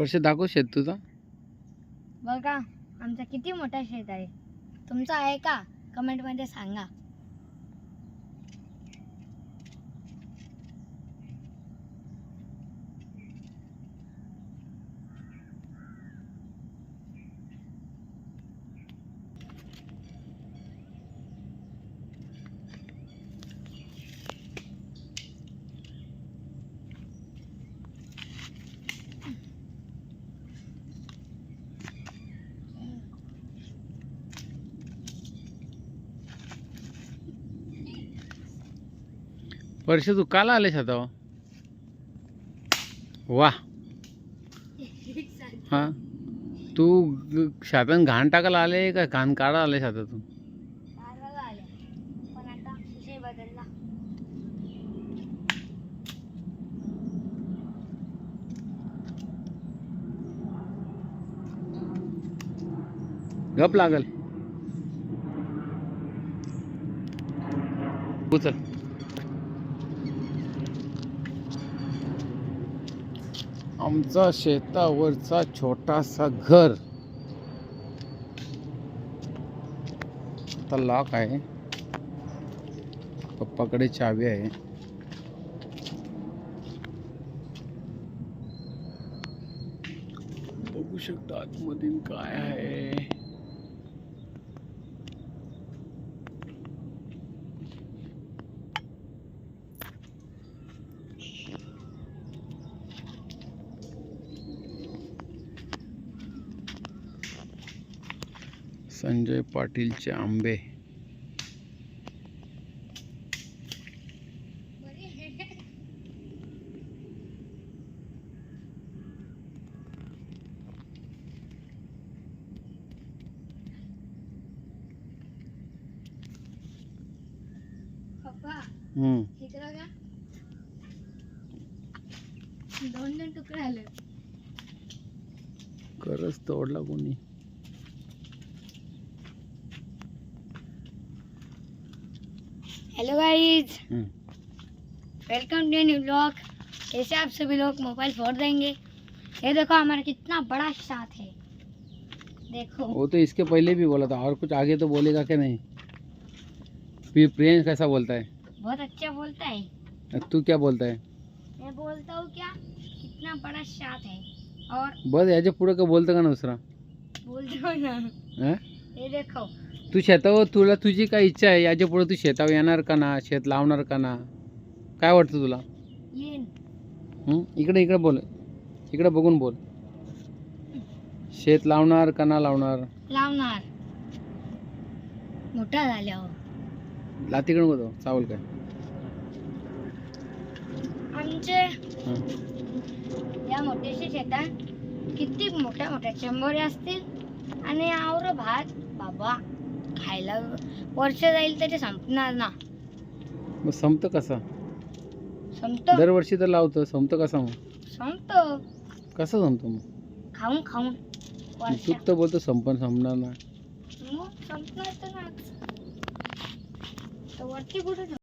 वर्ष दाखव शेत तुझा. बघा आमचा किती मोठा शेत आहे. तुमचा आहे का? कमेंटमध्ये सांगा. वर्ष तू काला आले आता हो. वा. हा. तू शातान घाण टाकायला आले का घाण काढा आले शेतातून तू? आता गप लागल. उचल. आमचा शेतावरचा छोटासा घर. आता लॉक आहे. पप्पाकडे चावी आहे. बघू शकता आतमधील काय आहे. संजय पाटीलचे आंबे. दोन दोन तुकडे आले करच तोडला कोणी. Hello guys. Welcome to new blog कैसे आप सभी लोग मोबाइल फोड़ देंगे? ये देखो हमारा कितना बड़ा साथ है। देखो। वो तो इसके पहले भी बोला था और कुछ आगे तो बोलेगा कि नहीं? प्रियंश कैसा बोलता है? बहुत अच्छा बोलता है। तू क्या बोलता है? मैं बोलता हूँ क्या? कितना बड़ा साथ है। और बस याच्या पुढे का बोलतं का ना दूसरा बोलते ना। हं? ये देखो तू शेतावर तुला तुझी काय इच्छा आहे? याच्यापुढे तू शेतावर येणार का ना? शेत लावणार का ना? काय वाटतं तुला? ये हं? इकडे इकडे बोल. इकडे बघून बोल. शेत लावणार का ना लावणार? लावणार. मोठा झाल्यावर लातीकडे नको चावल काय? आमचे हं. या मोठ्याशा शेतात किती मोठ्या मोठ्या चंबोऱ्या असतील? आणि आवर भात? बाबा. खायला वर्ष जाईल तरी संपणार ना. मग संपतं कसा? संपतो. दरवर्षी तर लावतं संपतं कसा मग? संपतो. कसं संपतं मग? खाऊन खाऊन. वर्ष. तू तर बोलतो संपन संपणार ना मग संपणार तर ना तर वरती कुठे